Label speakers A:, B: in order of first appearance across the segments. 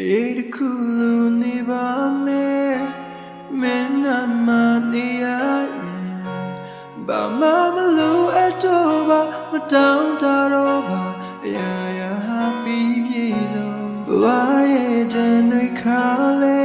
A: အေးတခုလိုနေပါမယ်မင်းနာမနေရရင်ဘာမှမလို့အတော့ပါမတောင်းတတော့ပါအရာရာဟာပြီးပြည့်စုံဘဝရဲ့တန်တွေခါလဲ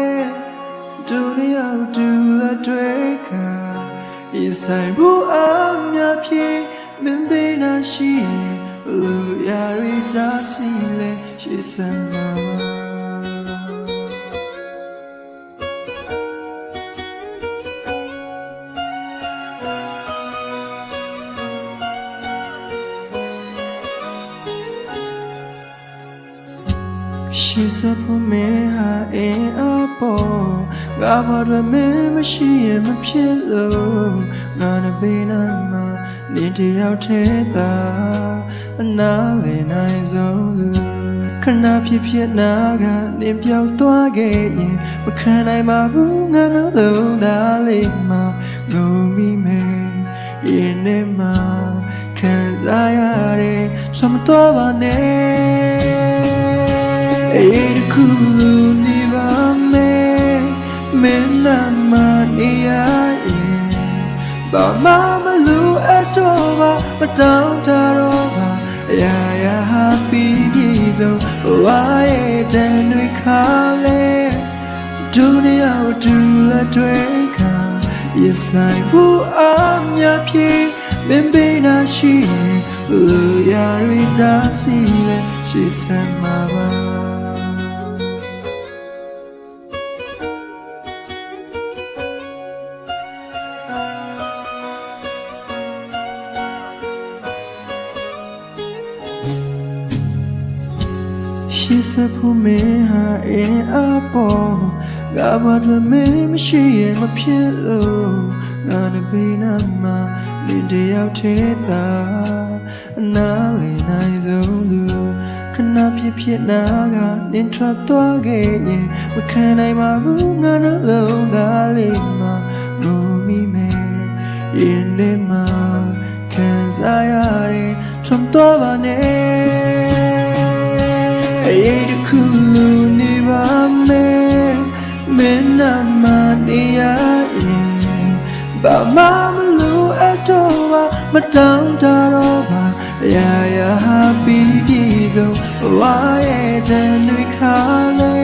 A: ဒုနီယာဒူလာတွေခါဤဆိုင်ဘူးအမြဖြေမင်းပေးနာရှိရင်ဘလူရာရီတာစီလဲရှိစမ်းမှာပါရှိစဖို့မဲဟာအင်းအပေါ်ငါဘာတွေမဲမရှိရင်မဖြစ်လို့ငါနဲ့ဘေးနာမှာနေတယောက်ထဲသာအနာလေနိုင်ဆုံးလူခဏဖြစ်ဖြစ်နာကနေပြောက်သွားခဲ့ရင်မခံနိုင်ပါဘူးငါနှလုံးသားလေးမှာငုံမိမယ်ရင်ထဲမှာခံစားရတဲ့ဆွမတော်ပါနဲ့ အေးတခုလိုနေပါမယ်မင်းနာမနေရရင်ဘာမှမလို့အတော့ပါမတောင်းတတော့ပါအရာရာဟာပြီးပြီဆုံးဝါရဲ့တန်တွေခါလဲဒုနီယာဒူလာတွေခါရဆိုင်ဘူးအမြဖြေမင်းပေးနာရှိရင်လူရာရီတာစီလဲရှိစမ်းမှာပါ ရှိစဖို့မင်းဟာအင်းအပေါ်ငါဘာတွေမင်းမရှိရင်မဖြစ်လို့ငါနဲ့ဘေးနာမှာနေတယောက်ထဲသာအနာလေနိုင်ဆုံးလူခဏဖြစ်ဖြစ်နာကနင်ထွက်သွားခဲ့ရင်မခံနိုင်ပါဘူးငါနှလုံးသားလေးမှာငုံမိမယ်ရင်ထဲမှာခံစားရတဲ့ထွန်တော်ပါနဲ့ အေးတခုလိုနေပါမယ်မင်းနာမနေရရင်ဘာမှမလို့အတော့ပါမတောင်းတတော့ပါအရာရာဟာပြီးပြီဆုံးဝါရဲ့တန်တွေခါလဲ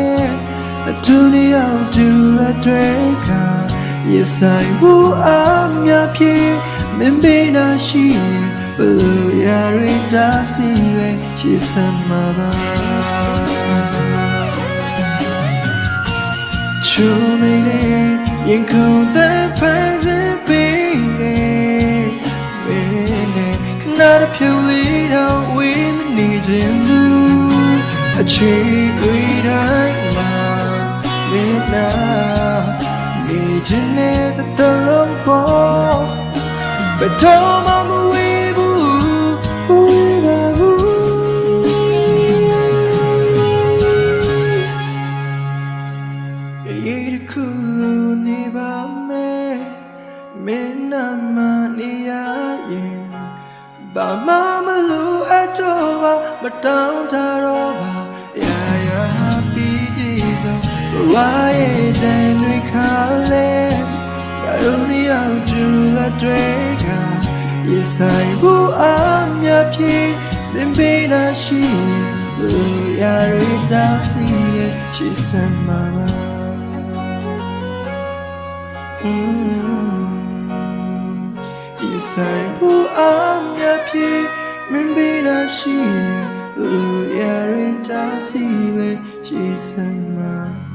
A: အတူနေအောင်တူလက်တွေခါရဆိုင်ဘူးအမြဖြေမင်းပေးနာရှိရင်ဘလို့ရာရီတာစီရဲ့ရှိစမ်းမှာပါ ချုံနေတဲ့ရင်ခုန်တဲ့ဖန်စပေးတယ်မင်းနဲ့ခဏတစ်ဖြူလေးတော့ဝေးမနေခြင်းလူအချိန်တွေတိုင်းမှာမင်းနာနေခြင်းနဲ့တလုံးပေါ်ဘယ်တော့ မင်းနာမနေရရင်ဘာမှမလို့အတော့ပါမတောင်းတတော့ပါရာရာပြီးပြီဆုံးဝါရဲ့တန်တွေခါလဲဘာလို့နေအောင်ကျူလာတွေကရဆိုင်ဘူးအမြဖြေမင်းပေးနာရှိလူရာရီတာစီရဲ့ရှိစမ်းမှာပါဒီ ဆိုင်ဘူးအမြပြေမင်းပေးတာရှိရင်လူရရတာစီပဲရှိစမ်းမှာပါ